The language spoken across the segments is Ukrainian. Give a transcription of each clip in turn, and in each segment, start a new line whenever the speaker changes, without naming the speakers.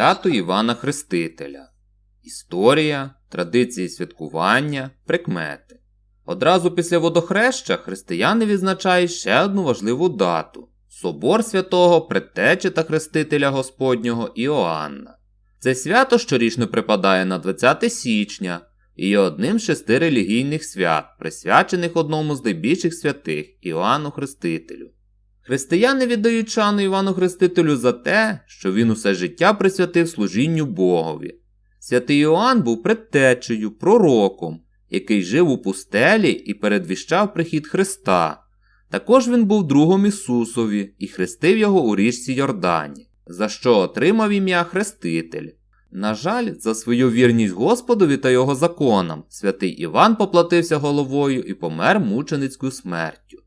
Свято Івана Хрестителя. Історія, традиції святкування, прикмети. Одразу після водохреща християни відзначають ще одну важливу дату Собор святого Предтечі та Хрестителя Господнього Іоанна. Це свято щорічно припадає на 20 січня і є одним з шести релігійних свят, присвячених одному з найбільших святих Іоанну Хрестителю. Християни віддають шану Івану Хрестителю за те, що він усе життя присвятив служінню Богові. Святий Іоанн був предтечею, пророком, який жив у пустелі і передвіщав прихід Христа. Також він був другом Ісусові і хрестив його у річці Йордані, за що отримав ім'я Хреститель. На жаль, за свою вірність Господові та його законам святий Іван поплатився головою і помер мученицькою смертю.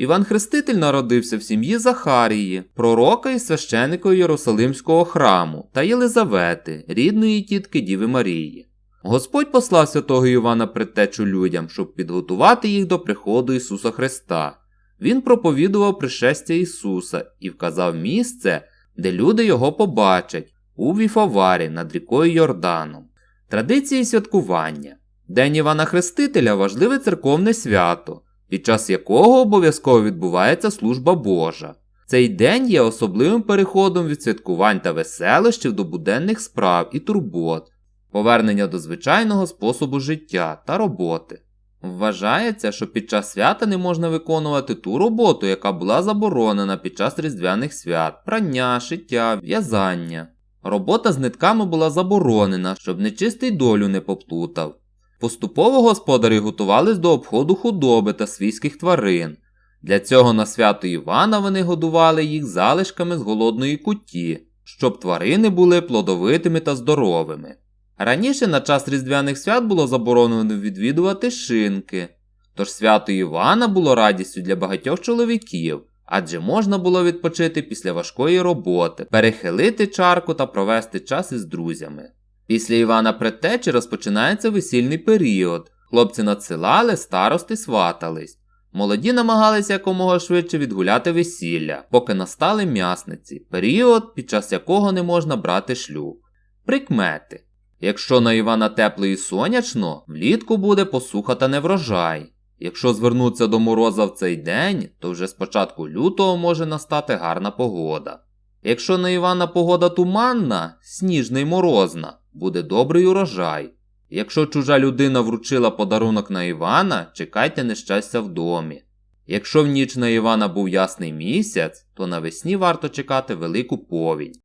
Іван Хреститель народився в сім'ї Захарії, пророка і священика Єрусалимського храму та Єлизавети, рідної тітки Діви Марії. Господь послав святого Івана предтечу людям, щоб підготувати їх до приходу Ісуса Христа. Він проповідував пришестя Ісуса і вказав місце, де люди його побачать, у Віфаварі над рікою Йорданом. Традиції святкування. День Івана Хрестителя важливе церковне свято, під час якого обов'язково відбувається служба Божа. Цей день є особливим переходом від святкувань та веселищів до буденних справ і турбот, повернення до звичайного способу життя та роботи. Вважається, що під час свята не можна виконувати ту роботу, яка була заборонена під час різдвяних свят, прання, шиття, в'язання. Робота з нитками була заборонена, щоб нечистий долю не поплутав. Поступово господарі готувались до обходу худоби та свійських тварин. Для цього на свято Івана вони годували їх залишками з голодної куті, щоб тварини були плодовитими та здоровими. Раніше на час різдвяних свят було заборонено відвідувати шинки, тож свято Івана було радістю для багатьох чоловіків, адже можна було відпочити після важкої роботи, перехилити чарку та провести час із друзями. Після Івана Предтечі розпочинається весільний період. Хлопці надсилали, старости сватались. Молоді намагалися якомога швидше відгуляти весілля, поки настали м'ясниці, період, під час якого не можна брати шлюб. Прикмети. Якщо на Івана тепло і сонячно, влітку буде посуха та неврожай. Якщо звернутися до мороза в цей день, то вже з початку лютого може настати гарна погода. Якщо на Івана погода туманна, сніжна й морозна, буде добрий урожай. Якщо чужа людина вручила подарунок на Івана, чекайте нещастя в домі. Якщо в ніч на Івана був ясний місяць, то навесні варто чекати велику повінь.